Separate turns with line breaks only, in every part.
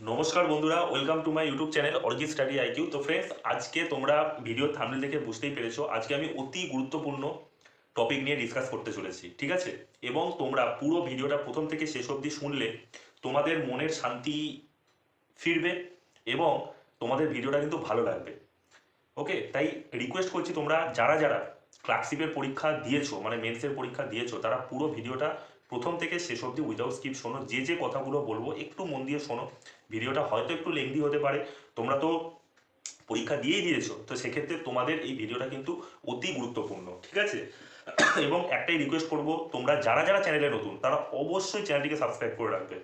নমস্কার বন্ধুরা welcome to my YouTube channel Arijit study IQ তো ফ্রেন্ডস আজকে তোমরা ভিডিও থামলে দেখে বুঝতেই পেরেছ, আজকে আমি অতি গুরুত্বপূর্ণ টপিক নিয়ে ডিসকাস করতে চলেছি, ঠিক আছে? এবং তোমরা পুরো ভিডিওটা প্রথম থেকে শেষ অবধি শুনলে, তোমাদের মনের শান্তি ফিরবে এবং তোমাদের ভিডিওটা কিন্তু ভালো লাগবে ওকে তাই রিকোয়েস্ট করছি তোমরা, যারা যারা ক্লার্কশিপের পরীক্ষা দিয়েছ মানে মেন্সের পরীক্ষা দিয়েছ, তারা পুরো ভিডিওটা প্রথম থেকে শেষ অবধি উইদাউট স্কিপ শোনো, যে যে কথাগুলো বলব, একটু মন দিয়ে শোনো। ভিডিওটা হয়তো একটু লেংদি হতে পারে। তোমরা তো পরীক্ষা দিয়েই দিয়েছ, তো সেক্ষেত্রে তোমাদের এই ভিডিওটা কিন্তু অতি গুরুত্বপূর্ণ, ঠিক আছে? এবং একটাই রিকোয়েস্ট করব, তোমরা যারা যারা চ্যানেলে নতুন, তারা অবশ্যই চ্যানেলটিকে সাবস্ক্রাইব করে রাখবে।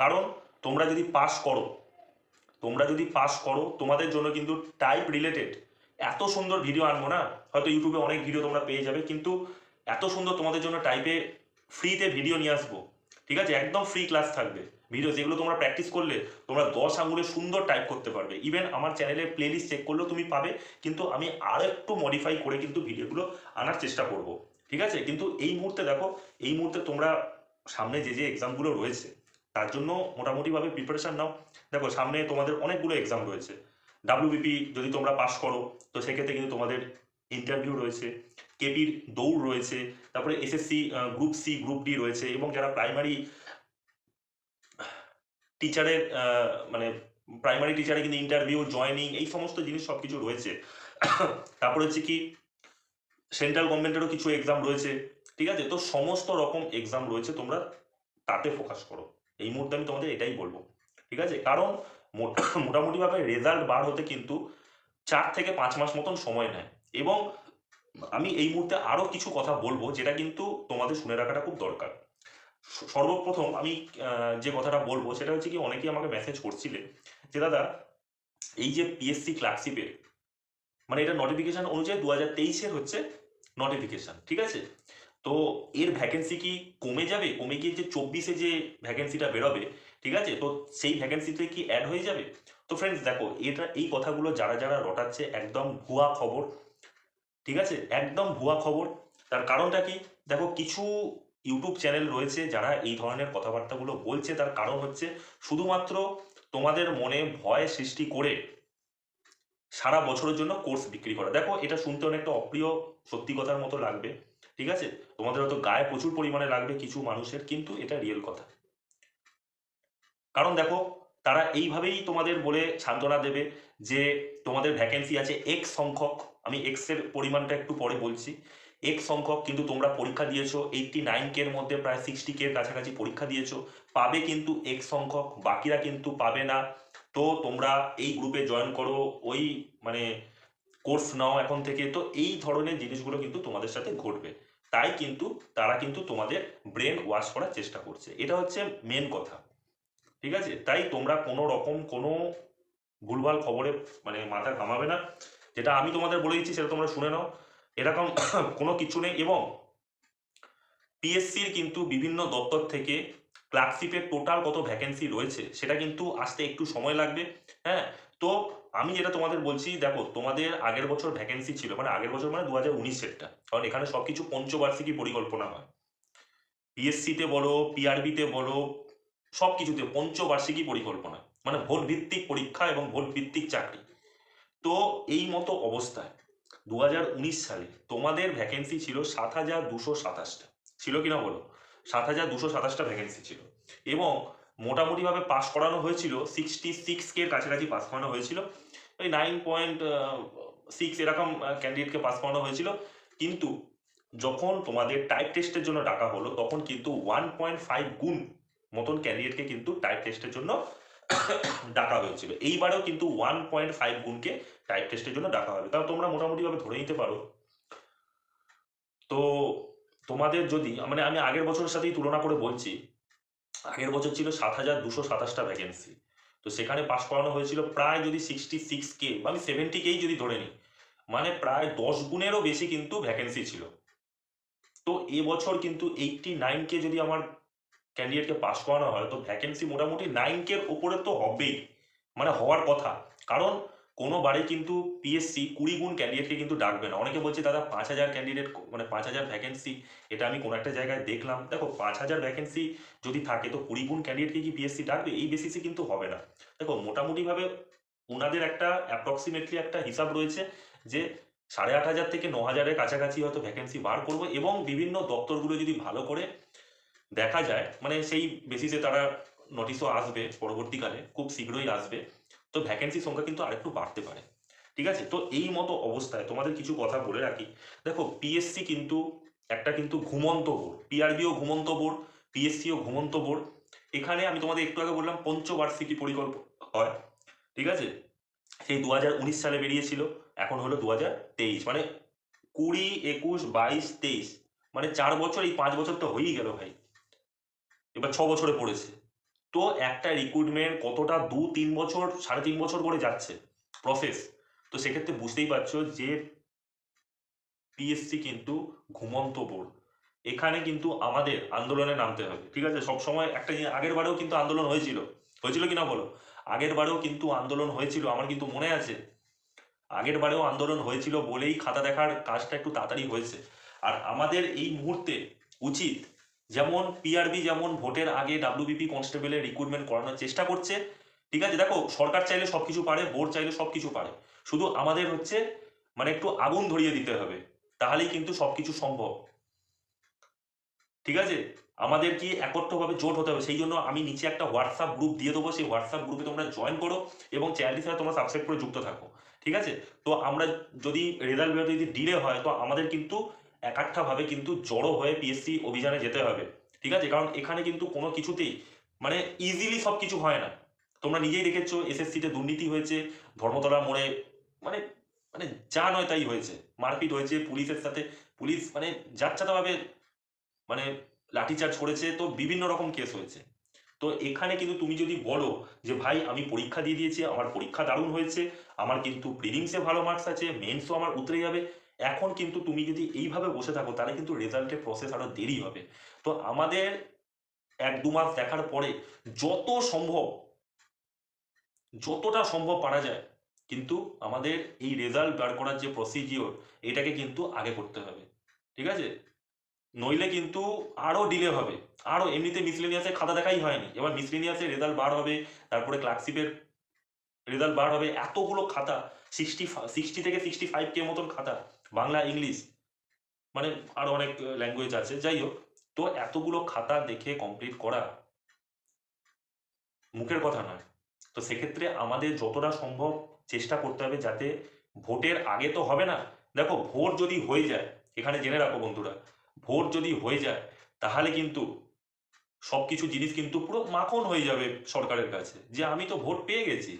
কারণ তোমরা যদি পাস করো, তোমরা যদি পাস করো, তোমাদের জন্য কিন্তু টাইপ রিলেটেড এত সুন্দর ভিডিও আনব না? হয়তো ইউটিউবে অনেক ভিডিও তোমরা পেয়ে যাবে, কিন্তু এত সুন্দর তোমাদের জন্য টাইপে ফ্রিতে ভিডিও নিয়ে আসব। ঠিক আছে? একদম ফ্রি ক্লাস থাকবে। ভিডিও যেগুলো তোমরা প্র্যাকটিস করলে, তোমরা দশ আঙুলে সুন্দর টাইপ করতে পারবে। ইভেন আমার চ্যানেলের প্লেলিস্ট চেক করলেও তুমি পাবে, কিন্তু আমি আর একটু মডিফাই করে কিন্তু ভিডিওগুলো আনার চেষ্টা করব। ঠিক আছে? কিন্তু এই মুহূর্তে দেখো, এই মুহূর্তে তোমরা সামনে যে যে এক্সামগুলো রয়েছে, তার জন্য মোটামুটিভাবে প্রিপারেশান নাও। দেখো, সামনে তোমাদের অনেকগুলো এক্সাম রয়েছে। ডাব্লিউবিপি যদি তোমরা পাস করো, তো সেক্ষেত্রে কিন্তু তোমাদের ইন্টারভিউ রয়েছে। কেপির দৌড় রয়েছে, তারপরে SSC group C group D রয়েছে এবং যারা প্রাইমারি টিচারের মানে প্রাইমারি টিচারে কিন্তু ইন্টারভিউ জয়নিং এই সমস্ত জিনিস সব কিছু রয়েছে। তারপরে হচ্ছে কি সেন্ট্রাল গভর্নমেন্টেরও কিছু এক্সাম রয়েছে, ঠিক আছে? তো সমস্ত রকম এক্সাম রয়েছে তোমরা তাতে ফোকাস করো। এই মুহূর্তে আমি তোমাদের এটাই বলব, ঠিক আছে? কারণ মোটা- মোটামুটিভাবে রেজাল্ট বার হতে কিন্তু চার থেকে পাঁচ মাস মতন সময় নেয় এবং আমি এই মুহূর্তে আরও কিছু কথা বলব যেটা কিন্তু তোমাদের শুনে রাখাটা খুব দরকার। সর্বপ্রথম আমি যে কথাটা বলব সেটা হচ্ছে কি অনেকেই আমাকে মেসেজ করছিলে যে, দাদা, এই যে পিএসসি ক্লার্কশিপের মানে এটা নোটিফিকেশন অনুযায়ী দু হাজার তেইশের হচ্ছে নোটিফিকেশন ঠিক আছে? তো এর ভ্যাকেন্সি কি কমে যাবে? কমে গিয়ে যে চব্বিশে যে ভ্যাকেন্সিটা বেরোবে, ঠিক আছে? তো সেই ভ্যাকেন্সিতে কি অ্যাড হয়ে যাবে? তো ফ্রেন্ডস দেখো, এটা, এই কথাগুলো যারা যারা রটাচ্ছে একদম ভুয়া খবর ঠিক আছে? একদম ভুয়া খবর। তার কারণটা কি? দেখো, কিছু ইউটিউব চ্যানেল রয়েছে যারা এই ধরনের কথাবার্তাগুলো বলছে। তার কারণ হচ্ছে শুধুমাত্র তোমাদের মনে ভয় সৃষ্টি করে সারা বছরের জন্য কোর্স বিক্রি করা। দেখো, এটা শুনতে অনেকটা অপ্রিয়, সত্যি কথার মতো লাগবে। ঠিক আছে? তোমাদের হয়তো গায়ে প্রচুর পরিমাণে লাগবে কিছু মানুষের, কিন্তু এটা রিয়েল কথা। কারণ দেখো, তারা এইভাবেই তোমাদের বলে সান্ত্বনা দেবে যে তোমাদের ভ্যাকেন্সি আছে এক্স সংখ্যক। আমি এক্সের পরিমাণটা একটু পরে বলছি। এক্স সংখ্যক কিন্তু তোমরা পরীক্ষা দিয়েছ এইটটি নাইন কে এর মধ্যে প্রায় সিক্সটি কে এর কাছাকাছি পরীক্ষা দিয়েছ। পাবে কিন্তু এক্স সংখ্যক, বাকিরা কিন্তু পাবে না। তো তোমরা এই গ্রুপে জয়েন করো, ওই মানে কোর্স নাও এখন থেকে। তো এই ধরনের জিনিসগুলো কিন্তু তোমাদের সাথে ঘটবে। তাই কিন্তু তারা কিন্তু তোমাদের ব্রেন ওয়াশ করার চেষ্টা করছে। এটা হচ্ছে মেন কথা। ঠিক আছে? তাই তোমরা কোনো রকম কোনো ভুলভাল খবরে মানে মাথা ঘামাবে না। যেটা আমি তোমাদের বলে দিচ্ছি, সেটা তোমরা শুনে নাও। এরকম কোনো কিছু নেই এবং পিএসসির কিন্তু বিভিন্ন দপ্তর থেকে ক্লার্কশিপের টোটাল কত ভ্যাকেন্সি রয়েছে, সেটা কিন্তু আসতে একটু সময় লাগবে হ্যাঁ? তো আমি যেটা তোমাদের বলছি, দেখো, তোমাদের আগের বছর ভ্যাকেন্সি ছিল মানে আগের বছর মানে দু হাজার উনিশ উনিশেরটা, কারণ এখানে সব কিছু পঞ্চবার্ষিকী পরিকল্পনা হয়। পিএসসিতে বলো পিআরবিতে বলো সব কিছুতে পঞ্চবার্ষিকী পরিকল্পনা মানে ভোট ভিত্তিক পরীক্ষা এবং ভোট ভিত্তিক চাকরি। তো এই মতো অবস্থায় দু হাজার উনিশ সালে তোমাদের ভ্যাকেন্সি ছিল সাত হাজার দুশো সাতাশটা। ছিল কিনা বলো? সাত হাজার দুশো সাতাশটা ভ্যাকেন্সি ছিল। এবং মোটামুটিভাবে পাস করানো হয়েছিল সিক্সটি সিক্স কে কাছাকাছি পাস করানো হয়েছিল। ওই নাইন পয়েন্ট সিক্স এরকম ক্যান্ডিডেটকে পাস করানো হয়েছিল। কিন্তু যখন তোমাদের টাইপ টেস্টের জন্য ডাকা হলো, তখন কিন্তু ওয়ান পয়েন্ট ফাইভ গুণ মতন ক্যান্ডিডেটকে কিন্তু টাইপ টেস্টের জন্য ডাকা হয়েছিল। এইবারেও কিন্তু ওয়ান পয়েন্ট ফাইভ গুণকে টাইপ টেস্টের জন্য ডাকা হবে। তাও তোমরা মোটামুটিভাবে ধরে নিতে পারো। তো তোমাদের যদি মানে আমি আগের বছরের সাথেই তুলনা করে বলছি, আগের বছর ছিল সাত হাজার দুশো সাতাশটা ভ্যাকেন্সি তো সেখানে পাস করানো হয়েছিল প্রায় যদি সিক্সটি সিক্স কে আমি সেভেন্টি কেই যদি ধরে নিই মানে প্রায় দশ গুণেরও বেশি কিন্তু ভ্যাকেন্সি ছিল। তো এবছর কিন্তু এইটটি নাইন কে যদি আমার ক্যান্ডিডেটকে পাস করানো হয়, তো ভ্যাকেন্সি মোটামুটি নাইন কের ওপরে তো হবেই মানে হওয়ার কথা। কারণ কোনো বারে কিন্তু পিএসসি কুড়ি গুণ ক্যান্ডিডেটকে কিন্তু ডাকবে না। অনেকে বলছে, দাদা, পাঁচ হাজার ক্যান্ডিডেট মানে পাঁচ হাজার ভ্যাকেন্সি এটা আমি কোনো একটা জায়গায় দেখলাম। দেখো, পাঁচ হাজার ভ্যাকেন্সি যদি থাকে, তো কুড়ি গুণ ক্যান্ডিডেটকে কি পিএসসি ডাকবে? এই বেসিসে কিন্তু হবে না। দেখো, মোটামুটিভাবে ওনাদের একটা অ্যাপ্রক্সিমেটলি একটা হিসাব রয়েছে যে, সাড়ে আট হাজার থেকে ন হাজারের কাছাকাছি হয়তো ভ্যাকেন্সি বার করব এবং বিভিন্ন দপ্তরগুলো যদি ভালো করে দেখা যায় মানে সেই বেসিসে তারা নোটিশও আসবে পরবর্তীকালে, খুব শীঘ্রই আসবে। তো ভ্যাকেন্সি সংখ্যা কিন্তু আরেকটু বাড়তে পারে। ঠিক আছে? তো এই মতো অবস্থায় তোমাদের কিছু কথা বলে রাখি। দেখো পিএসসি কিন্তু একটা কিন্তু ঘুমন্ত বোর্ড পিআরবিও ঘুমন্ত বোর্ড পিএসসিও ঘুমন্ত বোর্ড। এখানে আমি তোমাদের একটু আগে বললাম পঞ্চবার্ষিকী পরিকল্পনা হয়। ঠিক আছে? সেই দু সালে বেরিয়েছিল, এখন হলো দু মানে কুড়ি, একুশ, বাইশ, তেইশ। মানে চার বছর, এই পাঁচ বছর তো হয়েই গেল ভাই। এবার ছ বছরে পড়েছে। তো একটা রিক্রুটমেন্ট কতটা দু, তিন বছর, সাড়ে তিন বছর করে যাচ্ছে প্রসেস তো সেক্ষেত্রে বুঝতেই পারছ যে পিএসসি কিন্তু ঘুমন্ত বোর্ড। এখানে কিন্তু আমাদের আন্দোলনে নামতে হবে, ঠিক আছে? সব সময় একটা আগের বারেও কিন্তু আন্দোলন হয়েছিল। হয়েছিল কিনা বলো? আগের বারেও কিন্তু আন্দোলন হয়েছিল, আমার কিন্তু মনে আছে। আগের বারেও আন্দোলন হয়েছিল বলেই খাতা দেখার কাজটা একটু তাড়াতাড়ি হয়েছে। আর আমাদের এই মুহূর্তে উচিত যেমন পিআরবি যেমন ভোটের আগে ডাব্লিউবিপি কনস্টেবলের রিক্রুটমেন্ট করানোর চেষ্টা করছে। ঠিক আছে? দেখো, সরকার চাইলে সবকিছু পারে, বোর্ড চাইলে সবকিছু পারে। শুধু আমাদের হচ্ছে মানে একটু আগুন ধরিয়ে দিতে হবে। তাহলেই কিন্তু সবকিছু সম্ভব। ঠিক আছে? আমাদের কি একত্রভাবে জোট হতে হবে? সেই জন্য আমি নিচে একটা হোয়াটসঅ্যাপ গ্রুপ দিয়ে দেবো। সেই হোয়াটসঅ্যাপ গ্রুপে তোমরা জয়েন করো এবং চ্যানেলটির সাথে তোমরা সাবস্ক্রাইব করে যুক্ত থাকো। ঠিক আছে? তো আমরা যদি রেজাল্ট যদি ডিলে হয়, তো আমাদের কিন্তু একাঠ্ঠাভাবে কিন্তু জড়ো হয়ে পিএসসি অভিযানে যেতে হবে, ঠিক আছে? কারণ এখানে কিন্তু কোনো কিছুতেই মানে ইজিলি সব কিছু হয় না। তোমরা নিজেই দেখেছ এসএসসিতে দুর্নীতি হয়েছে ধর্মতলা মোড়ে মানে মানে যা নয় তাই হয়েছে। মারপিট হয়েছে পুলিশের সাথে, পুলিশ মানে যাচ্ছাতাভাবে মানে লাঠিচার্জ করেছে, তো বিভিন্ন রকম কেস হয়েছে। তো এখানে কিন্তু তুমি যদি বলো যে, ভাই, আমি পরীক্ষা দিয়ে দিয়েছি, আমার পরীক্ষা দারুণ হয়েছে, আমার কিন্তু প্রিলিমসে ভালো মার্কস আছে মেন্সও আমার উতরে যাবে। এখন কিন্তু তুমি যদি এইভাবে বসে থাকো, তাহলে কিন্তু রেজাল্টের প্রসেস আরও দেরি হবে। তো আমাদের এক দু মাস দেখার পরে যত সম্ভব, যতটা সম্ভব পারা যায়, কিন্তু আমাদের এই রেজাল্ট বার করার যে প্রসিজিওর এটাকে কিন্তু আগে করতে হবে। ঠিক আছে? নইলে কিন্তু আরও ডিলে হবে। আরও এমনিতে মিসলেনিয়াসে খাতা দেখাই হয়নি। এবার মিসলেনিয়াসের রেজাল্ট বার হবে, তারপরে ক্লার্কশিপের রেজাল্ট বার হবে। এতগুলো খাতা সিক্সটি সিক্সটি থেকে সিক্সটি ফাইভ কে মতন খাতা। বাংলা, ইংলিশ মানে আরও অনেক ল্যাঙ্গুয়েজ আছে। যাই হোক, তো এতগুলো খাতা দেখে কমপ্লিট করা মুখের কথা নয়। তো সেক্ষেত্রে আমাদের যতটা সম্ভব চেষ্টা করতে হবে যাতে ভোটের আগে তো হবে না। দেখো, ভোট যদি হয়ে যায়, এখানে জেনে রাখো বন্ধুরা, ভোট যদি হয়ে যায়, তাহলে কিন্তু সবকিছু জিনিস কিন্তু পুরো মাখন হয়ে যাবে সরকারের কাছে যে আমি তো ভোট পেয়ে গেছি।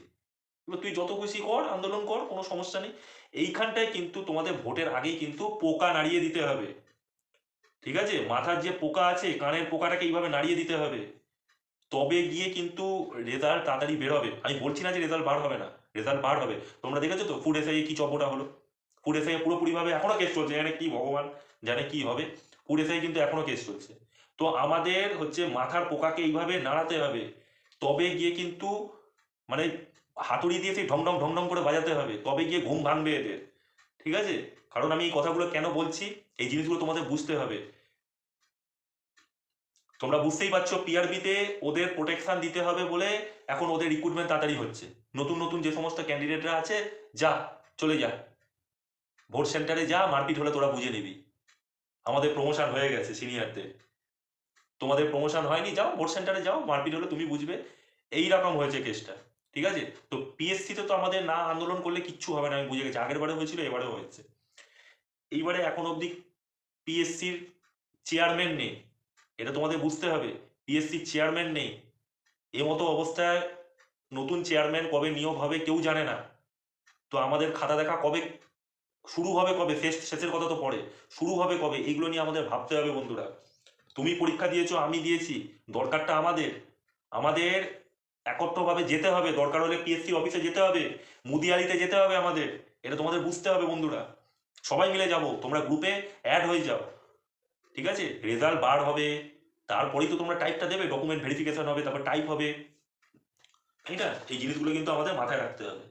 এবার তুই যত খুশি কর, আন্দোলন কর, কোনো সমস্যা নেই। এইখানটায় কিন্তু তোমাদের ভোটের আগেই কিন্তু পোকা নাড়িয়ে দিতে হবে। ঠিক আছে? মাথার যে পোকা আছে, কানের পোকাটাকে এইভাবে নাড়িয়ে দিতে হবে। তবে গিয়ে কিন্তু রেজাল্ট তাড়াতাড়ি বেরোবে আমি বলছি না যে রেজাল্ট বার হবে না। রেজাল্ট বার হবে। তোমরা দেখেছ তো? ফুড এসআই কি চপটা হলো? ফুড এসআই পুরোপুরিভাবে এখনও কেস চলছে। এখানে কি ভগবান? জানে কি হবে? ফুড এসআই কিন্তু এখনও কেস চলছে। তো আমাদের হচ্ছে মাথার পোকাকে এইভাবে নাড়াতে হবে। তবে গিয়ে কিন্তু মানে হাতুড়ি দিয়ে সেই ঢং ঢং ঢং ঢং করে বাজাতে হবে। তবে গিয়ে ঘুম ভাঙবে এদের? ঠিক আছে? কারণ আমি এই কথাগুলো কেন বলছি? এই জিনিসগুলো তোমাদের বুঝতে হবে। তোমরা বুঝতেই পারছ পিআরবিতে ওদের প্রোটেকশন দিতে হবে বলে এখন ওদের রিক্রুটমেন্ট তাড়াতাড়ি হচ্ছে। নতুন নতুন যে সমস্ত ক্যান্ডিডেটরা আছে, যা, চলে যা। ভোট সেন্টারে যা, মারপিট হলে তোরা বুঝে নিবি। আমাদের প্রমোশন হয়ে গেছে সিনিয়রদের তোমাদের প্রমোশন হয়নি, যাও, ভোট সেন্টারে যাও, মারপিট হলে তুমি বুঝবে। এই রকম হয়েছে কেসটা ঠিক আছে? তো পিএসসিতে তো আমাদের না আন্দোলন করলে কিচ্ছু হবে না, আমি বুঝে গেছি। আগের বারে হয়েছিল, এবারেও হয়েছে। এইবারে এখন অবধি পিএসসির চেয়ারম্যান নেই। এটা তোমাদের বুঝতে হবে। পিএসসির চেয়ারম্যান নেই। এ মতো অবস্থায় নতুন চেয়ারম্যান কবে নিয়োগ হবে কেউ জানে না। তো আমাদের খাতা দেখা কবে শুরু হবে কবে? শেষ, শেষের কথা তো পরে। শুরু হবে কবে? এইগুলো নিয়ে আমাদের ভাবতে হবে বন্ধুরা। তুমি পরীক্ষা দিয়েছ, আমি দিয়েছি। দরকারটা আমাদের। আমাদের একত্রভাবে যেতে হবে, দরকার হলে পিএসসি অফিসে যেতে হবে, মুদিয়ালিতে যেতে হবে আমাদের, এটা তোমাদের বুঝতে হবে বন্ধুরা। সবাই মিলে যাব, তোমরা গ্রুপে অ্যাড হয়ে যাও, ঠিক আছে? রেজাল্ট বার হবে, তারপরেই তো তোমরা টাইপটা দেবে ডকুমেন্ট ভেরিফিকেশন হবে, তারপর টাইপ হবে, ঠিক আছে? এই জিনিসগুলো কিন্তু আমাদের মাথায় রাখতে হবে।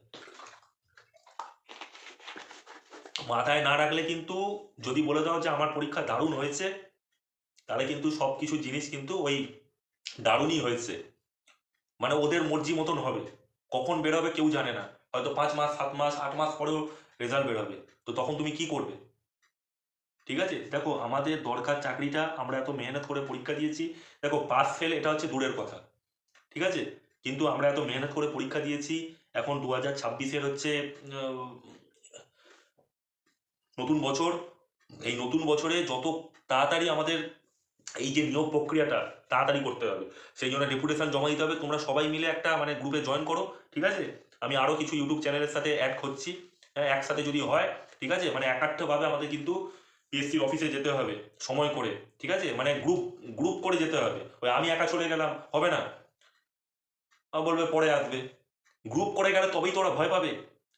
মাথায় না রাখলে কিন্তু, যদি বলে দাও যে আমার পরীক্ষা দারুণ হয়েছে, তাহলে কিন্তু সব কিছু জিনিস কিন্তু ওই দারুণই হয়েছে। মানে ওদের মর্জি মতন হবে। কখন বেরোবে কেউ জানে না। হয়তো পাঁচ মাস, সাত মাস, আট মাস পরেও রেজাল্ট বেরোবে। তো তখন তুমি কি করবে? ঠিক আছে? দেখো, আমাদের দরকার চাকরিটা, আমরা এত মেহনত করে পরীক্ষা দিয়েছি। দেখো পাস ফেল এটা হচ্ছে দূরের কথা। ঠিক আছে? কিন্তু আমরা এত মেহনত করে পরীক্ষা দিয়েছি, এখন দু হাজার ছাব্বিশের হচ্ছে নতুন বছর। এই নতুন বছরে যত তাড়াতাড়ি আমাদের এই যে নিয়োগ প্রক্রিয়াটা তাড়াতাড়ি করতে হবে। সেই জন্য ডেপুটেশন জমা দিতে হবে। তোমরা সবাই মিলে একটা মানে গ্রুপে জয়েন করো, ঠিক আছে? আমি আরও কিছু ইউটিউব চ্যানেলের সাথে অ্যাড করছি। হ্যাঁ একসাথে যদি হয়, ঠিক আছে? মানে একাত্মভাবে আমাদের কিন্তু পিএসসির অফিসে যেতে হবে সময় করে, ঠিক আছে? মানে গ্রুপ গ্রুপ করে যেতে হবে। ওই আমি একা চলে গেলাম, হবে না। বলবে, পরে আসবে। গ্রুপ করে গেলে তবেই তোরা ভয় পাবে,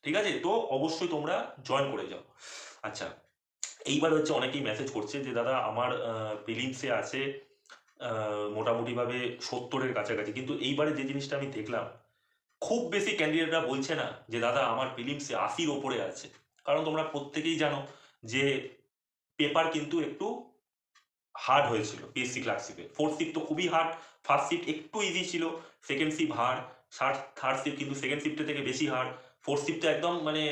ঠিক আছে? তো অবশ্যই তোমরা জয়েন করে যাও। আচ্ছা এইবার হচ্ছে অনেকেই মেসেজ করছে যে, দাদা, আমার প্রিলিমসে আছে মোটামুটিভাবে সত্তরের কাছাকাছি। কিন্তু এইবারে যে জিনিসটা আমি দেখলাম, খুব বেশি ক্যান্ডিডেটরা বলছে না যে, দাদা, আমার প্রিলিমসে আশির ওপরে আছে। কারণ তোমরা প্রত্যেকেই জানো যে পেপার কিন্তু একটু হার্ড হয়েছিল পিএসসি ক্লার্কশিপে ফোর্থ শিফট তো খুবই হার্ড ফার্স্ট শিফট একটু ইজি ছিল second shift hard third shift কিন্তু সেকেন্ড শিফটের থেকে বেশি হার্ড ফোর্থ শিফটে একদম মানে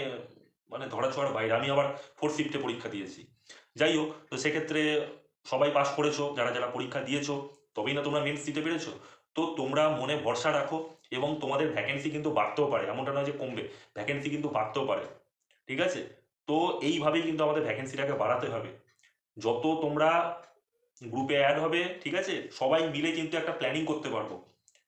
মানে ধরা ছোঁয়ার বাইরে। আমি আবার ফোর্থ শিফটে পরীক্ষা দিয়েছি। যাই হোক, তো সেক্ষেত্রে সবাই পাস করেছ, যারা যারা পরীক্ষা দিয়েছ, তবেই না তোমরা মেন্স দিতে পেরেছ? তো তোমরা মনে ভরসা রাখো এবং তোমাদের ভ্যাকেন্সি কিন্তু বাড়তেও পারে। এমনটা নয় যে কমবে ভ্যাকেন্সি কিন্তু বাড়তেও পারে। ঠিক আছে? তো এইভাবেই কিন্তু আমাদের ভ্যাকেন্সিটাকে বাড়াতে হবে। যত তোমরা গ্রুপে অ্যাড হবে, ঠিক আছে? সবাই মিলে কিন্তু একটা প্ল্যানিং করতে পারব।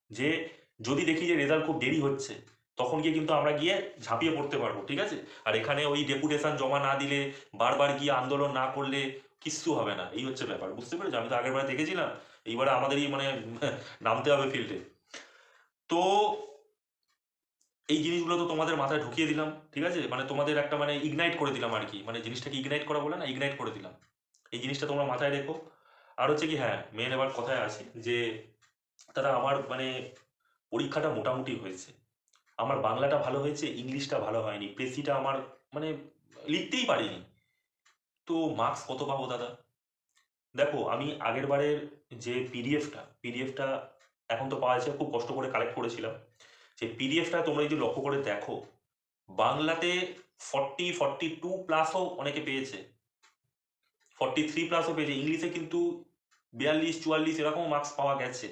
যে যদি দেখি যে রেজাল্ট খুব দেরি হচ্ছে তখন গিয়ে কিন্তু আমরা গিয়ে ঝাঁপিয়ে পড়তে পারব, ঠিক আছে? আর এখানে ওই ডেপুটেশন জমা না দিলে বারবার গিয়ে আন্দোলন না করলে কিচ্ছু হবে না, এই হচ্ছে ব্যাপার, বুঝতে পেরেছ? আমি তো আগের বার দেখেছিলাম, এইবারে আমাদেরই মানে নামতে হবে ফিল্ডে তো এই জিনিসগুলো তো তোমাদের মাথায় ঢুকিয়ে দিলাম, ঠিক আছে? মানে তোমাদের একটা মানে ইগনাইট করে দিলাম আর কি মানে জিনিসটাকে ইগনাইট করা বলে না ইগনাইট করে দিলাম। এই জিনিসটা তোমরা মাথায় রেখো। আর হচ্ছে কি হ্যাঁ মেন এবার কথায় আছে যে, তারা আমার মানে পরীক্ষাটা মোটামুটি হয়েছে। আমার বাংলাটা ভালো হয়েছে, ইংলিশটা ভালো হয়নি, প্রেসিটা আমার মানে লিখতেই পারিনি। তো মার্কস কত পাবো দাদা? দেখো, আমি আগের বারের যে পিডিএফটা পিডিএফটা এখন তো পাওয়া যাচ্ছে, খুব কষ্ট করে কালেক্ট করেছিলাম। সেই পিডিএফটা তোমরা যদি লক্ষ্য করে দেখো, বাংলাতে ফর্টি ফর্টি টু প্লাসও অনেকে পেয়েছে। ফর্টি থ্রি প্লাসও পেয়েছে, ইংলিশে কিন্তু বিয়াল্লিশ, চুয়াল্লিশ এরকম মার্কস পাওয়া গেছে।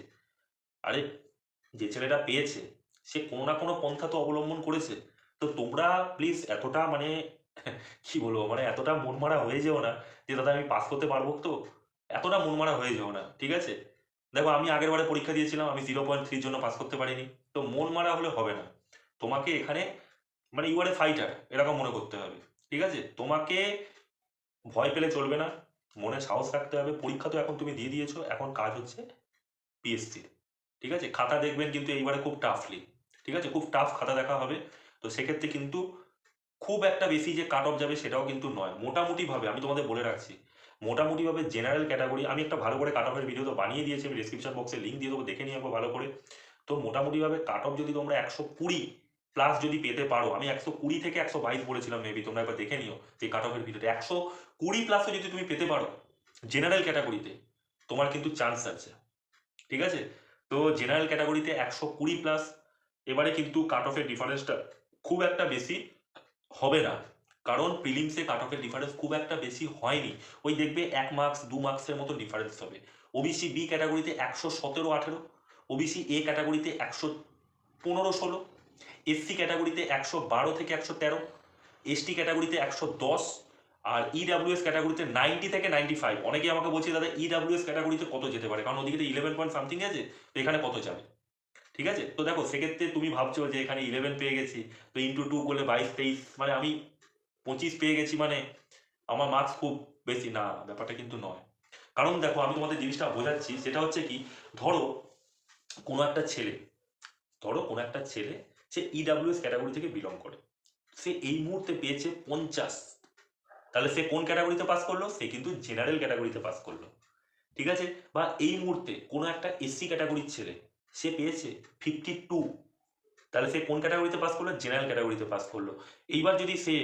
আরে, যে ছেলেটা পেয়েছে সে কোনো না কোনো পন্থা তো অবলম্বন করেছে। তো তোমরা প্লিজ এতটা মানে কি বলব? মানে এতটা মনমারা হয়ে যেও না যে, দাদা, আমি পাস করতে পারব তো? এতটা মনমারা হয়ে যেও না, ঠিক আছে? দেখো, আমি আগের বারে পরীক্ষা দিয়েছিলাম, আমি জিরো পয়েন্ট থ্রির জন্য পাস করতে পারিনি। তো মন মারা হলে হবে না। তোমাকে এখানে মানে ইউ আর এ ফাইটার এরকম মনে করতে হবে, ঠিক আছে? তোমাকে ভয় পেলে চলবে না, মনে সাহস রাখতে হবে। পরীক্ষা তো এখন তুমি দিয়ে দিয়েছ, এখন কাজ হচ্ছে পিএসসির ঠিক আছে? খাতা দেখবেন কিন্তু এইবারে খুব টাফলি ঠিক আছে? খুব টাফ খাতা দেখা হবে। তো সেক্ষেত্রে কিন্তু খুব একটা বেশি যে কাট অফ যাবে সেটাও কিন্তু নয়। মোটামুটিভাবে আমি তোমাদের বলে রাখছি। মোটামুটিভাবে জেনারেল ক্যাটাগরি আমি একটা ভালো করে কাট অফের ভিডিও তো বানিয়ে দিয়েছি, আমি ডিসক্রিপশন বক্সে লিঙ্ক দিয়ে দেবো, দেখে নিয়ে একবার ভালো করে। তো মোটামুটিভাবে কাট অফ যদি তোমরা একশো কুড়ি প্লাস যদি পেতে পারো, আমি একশো কুড়ি থেকে একশো বাইশ বলেছিলাম মেবি তোমরা একবার দেখে নিও যে কাট অফের ভিডিওটা একশো কুড়ি প্লাসও যদি তুমি পেতে পারো জেনারেল ক্যাটাগরিতে তোমার কিন্তু চান্স আছে। ঠিক আছে? তো জেনারেল ক্যাটাগরিতে একশো কুড়ি প্লাস এবারে কিন্তু কাট অফের ডিফারেন্সটা খুব একটা বেশি হবে না। কারণ প্রিলিমসে কাট অফের ডিফারেন্স খুব একটা বেশি হয়নি। ওই দেখবে এক মার্কস দু মার্কসের মতো ডিফারেন্স হবে। ওবিসি বি ক্যাটাগরিতে একশো সতেরো আঠেরো ওবিসি এ ক্যাটাগরিতে একশো পনেরো ষোলো এসসি ক্যাটাগরিতে একশো বারো থেকে একশো তেরো এসটি ক্যাটাগরিতে একশো দশ, আর ইডাব্লিউএস ক্যাটাগরিতে নাইনটি থেকে নাইনটি ফাইভ অনেকেই আমাকে বলছে, দাদা ইডাব্লিউএস ক্যাটাগরিতে কত যেতে পারে? কারণ ওদিকে ইলেভেন পয়েন্ট সামথিং আছে এখানে কত যাবে? ঠিক আছে? তো দেখো, সেক্ষেত্রে তুমি ভাবছ যে এখানে ইলেভেন পেয়ে গেছি। তো ইন্টু টু করলে বাইশ, তেইশ মানে আমি পঁচিশ পেয়ে গেছি মানে আমার মার্কস খুব বেশি। না, ব্যাপারটা কিন্তু নয়। কারণ দেখো, আমি তোমাদের জিনিসটা বোঝাচ্ছি, সেটা হচ্ছে কি, ধরো কোনো একটা ছেলে, ধরো কোনো একটা ছেলে, সে ইডাব্লিউএস ক্যাটাগরি থেকে বিলং করে। সে এই মুহূর্তে পেয়েছে পঞ্চাশ। তাহলে সে কোন ক্যাটাগরিতে পাস করল? সে কিন্তু জেনারেল ক্যাটাগরিতে পাস করল। ঠিক আছে? বা এই মুহূর্তে কোনো একটা এসসি ক্যাটাগরির ছেলে সে পেয়েছে ফিফটি টু তাহলে সে কোন ক্যাটাগরিতে পাস করল? জেনারেল ক্যাটাগরিতে পাস করল। এইবার যদি সে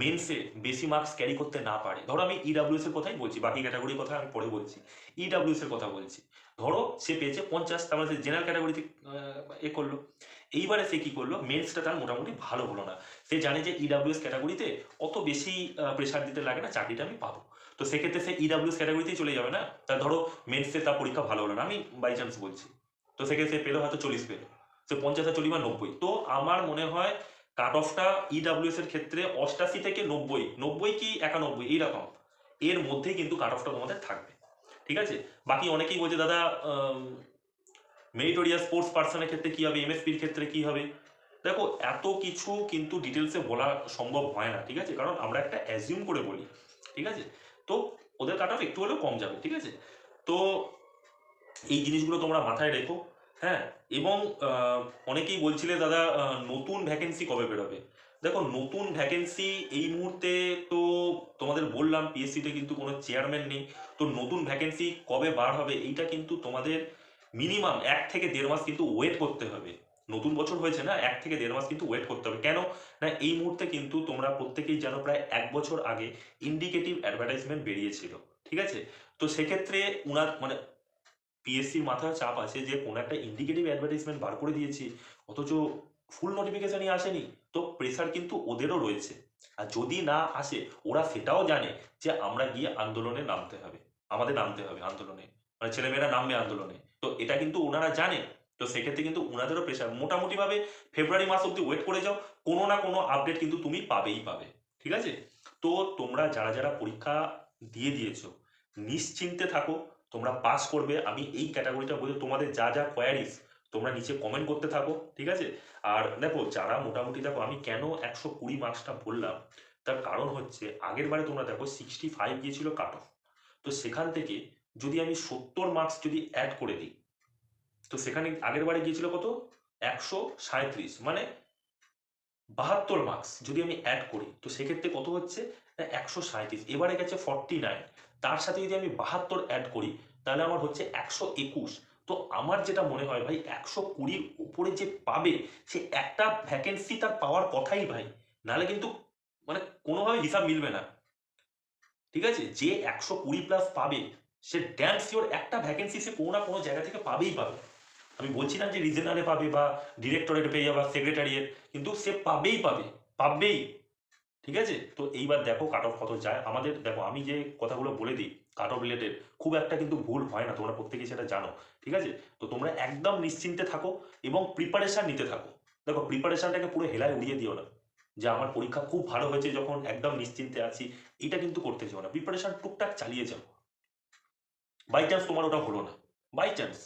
মেন্সে বেশি মার্কস ক্যারি করতে না পারে, ধরো আমি ইডাব্লিউএস এর কথাই বলছি, বাকি ক্যাটাগরির কথা আমি পরে বলছি। ইডাব্লিউএস এর কথা বলছি। ধরো সে পেয়েছে পঞ্চাশ, তার মানে সে জেনারেল ক্যাটাগরিতে এ করল। এইবারে সে কি করল? মেন্সটা তার মোটামুটি ভালো হলো না। সে জানে যে ইডাব্লিউএস ক্যাটাগরিতে অত বেশি প্রেশার দিতে লাগে না, চাকরিটা আমি পাবো। তো সেক্ষেত্রে সে ইডাব্লিউএস ক্যাটাগরিতেই চলে যাবে না? তার ধরো মেন্সে তার পরীক্ষা ভালো হলো না। আমি বাই চান্স বলছি। তো সেক্ষেত্রে পেল হয়তো চল্লিশ পেল। সে পঞ্চাশ আর চল্লিশ বা নব্বই। তো আমার মনে হয় কাট অফটা ইডাব্লিউএস এর ক্ষেত্রে অষ্টাশি থেকে নব্বই নব্বই কি একানব্বই এইরকম এর মধ্যেই কিন্তু কাট অফটা তোমাদের থাকবে। ঠিক আছে? বাকি অনেকেই বলছে, দাদা মেরিটোরিয়াস স্পোর্টস পার্সনের ক্ষেত্রে কি হবে? এমএসপির ক্ষেত্রে কি হবে? দেখো, এত কিছু কিন্তু ডিটেলসে বলা সম্ভব হয় না, ঠিক আছে? কারণ আমরা একটা অ্যাজিউম করে বলি, ঠিক আছে? তো ওদের কাট অফ একটু হলেও কম যাবে, ঠিক আছে? তো এই জিনিসগুলো তোমরা মাথায় রেখো। হ্যাঁ এবং অনেকেই বলছিলে, দাদা নতুন ভ্যাকেন্সি কবে বেরোবে? দেখো, নতুন ভ্যাকেন্সি এই মুহূর্তে তো তোমাদের বললাম পিএসসিতে কিন্তু কোনো চেয়ারম্যান নেই। তো নতুন ভ্যাকেন্সি কবে বার হবে, এইটা কিন্তু তোমাদের মিনিমাম এক থেকে দেড় মাস কিন্তু ওয়েট করতে হবে। নতুন বছর হয়েছে না, এক থেকে দেড় মাস কিন্তু ওয়েট করতে হবে। কেন? না, এই মুহূর্তে কিন্তু তোমরা প্রত্যেকেই জানো, প্রায় এক বছর আগে ইন্ডিকেটিভ অ্যাডভার্টাইজমেন্ট বেরিয়েছিল। ঠিক আছে? তো সেক্ষেত্রে উনার মানে পিএসসির মাথায় চাপ আছে যে, কোনো একটা ইন্ডিকেটিভ অ্যাডভার্টাইজমেন্ট বার করে দিয়েছি, অথচ ফুল নোটিফিকেশনই আসেনি, তো প্রেশার কিন্তু ওদেরও রয়েছে। আর যদি না আসে, ওরা সেটাও জানে যে, আমরা গিয়ে আন্দোলনে নামতে হবে, আমাদের নামতে হবে আন্দোলনে। মানে ছেলেমেয়েরা নামবে আন্দোলনে। তো এটা কিন্তু ওনারা জানে, তো সেক্ষেত্রে কিন্তু ওনাদেরও প্রেশার মোটামুটিভাবে ফেব্রুয়ারি মাস অব্দি ওয়েট করে যাও, কোনো না কোনো আপডেট কিন্তু তুমি পাবেই পাবে। ঠিক আছে? তো তোমরা যারা যারা পরীক্ষা দিয়ে দিয়েছ, নিশ্চিন্তে থাকো তোমরা পাস করবে, আমি এই ক্যাটাগরিটা বলতে তোমাদের যা যা কোয়ারিজ তোমরা নিচে কমেন্ট করতে থাকো, ঠিক আছে? আর দেখো, যারা মোটামুটি দেখো, আমি কেন একশো কুড়ি মার্কসটা বললাম? তার কারণ হচ্ছে, আগের বারে তোমরা দেখো সিক্সটি ফাইভ গিয়েছিল কাট অফ তো সেখান থেকে যদি আমি সত্তর মার্কস যদি অ্যাড করে দিই, তো সেখানে আগের বারে গিয়েছিল কত? একশো সাঁত্রিশ মানে বাহাত্তর মার্কস যদি আমি অ্যাড করি, তো সেক্ষেত্রে কত হচ্ছে? একশো সাঁত্রিশ এবারে গেছে ফর্টি নাইন তার সাথে যদি আমি বাহাত্তর অ্যাড করি, তাহলে আমার হচ্ছে একশো একুশ। তো আমার যেটা মনে হয় ভাই, একশো কুড়ির উপরে যে পাবে, সে একটা ভ্যাকেন্সি তার পাওয়ার কথাই ভাই। নাহলে কিন্তু মানে কোনোভাবে হিসাব মিলবে না। ঠিক আছে? যে একশো কুড়ি প্লাস পাবে, সে ড্যাম শিওর একটা ভ্যাকেন্সি সে কোনো না কোনো জায়গা থেকে পাবেই পাবে। আমি বলছি না যে রিজেনারে পাবে বা ডিরেক্টরেট পেয়ে যাবে সেক্রেটারিয়েট কিন্তু সে পাবেই পাবে। পাবেই। ঠিক আছে? তো এইবার দেখো কাট অফ কত যায়। আমাদের দেখো, আমি যে কথাগুলো বলে দিই কাট অফ রিলেটেড খুব একটা কিন্তু ভুল হয় না। তোমরা প্রত্যেকেই সেটা জানো, ঠিক আছে? তো তোমরা একদম নিশ্চিন্তে থাকো এবং প্রিপারেশান নিতে থাকো। দেখো প্রিপারেশানটাকে পুরো হেলায় উড়িয়ে দিও না। যে আমার পরীক্ষা খুব ভালো হয়েছে যখন একদম নিশ্চিন্তে আছি, এটা কিন্তু করতে চাও না। প্রিপারেশান টুকটাক চালিয়ে যাও। বাই চান্স তোমার ওটা হলো না। বাই চান্স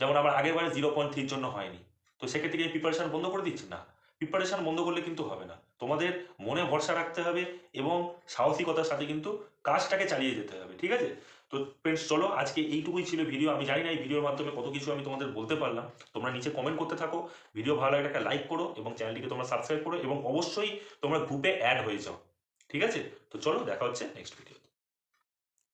যেমন আমার আগের বারে জিরো পয়েন্ট থ্রির জন্য হয়নি। তো সেক্ষেত্রে প্রিপারেশন বন্ধ করে দিচ্ছি? না। প্রিপারেশন বন্ধ করলে কিন্তু হবে না। তোমাদের মনে ভরসা রাখতে হবে এবং সাহসিকতার সাথে কিন্তু কাজটাকে চালিয়ে যেতে হবে, ঠিক আছে? তো ফ্রেন্ডস চলো, আজকে এইটুকুই ছিল ভিডিও আমি জানি না এই ভিডিওর মাধ্যমে কত কিছু আমি তোমাদের বলতে পারলাম। তোমরা নিচে কমেন্ট করতে থাকো। ভিডিও ভালো লাগলে একটা লাইক করো এবং চ্যানেলটিকে তোমরা সাবস্ক্রাইব করো এবং অবশ্যই তোমরা গ্রুপে অ্যাড হয়ে যাও, ঠিক আছে? তো চলো, দেখা হচ্ছে নেক্সট ভিডিও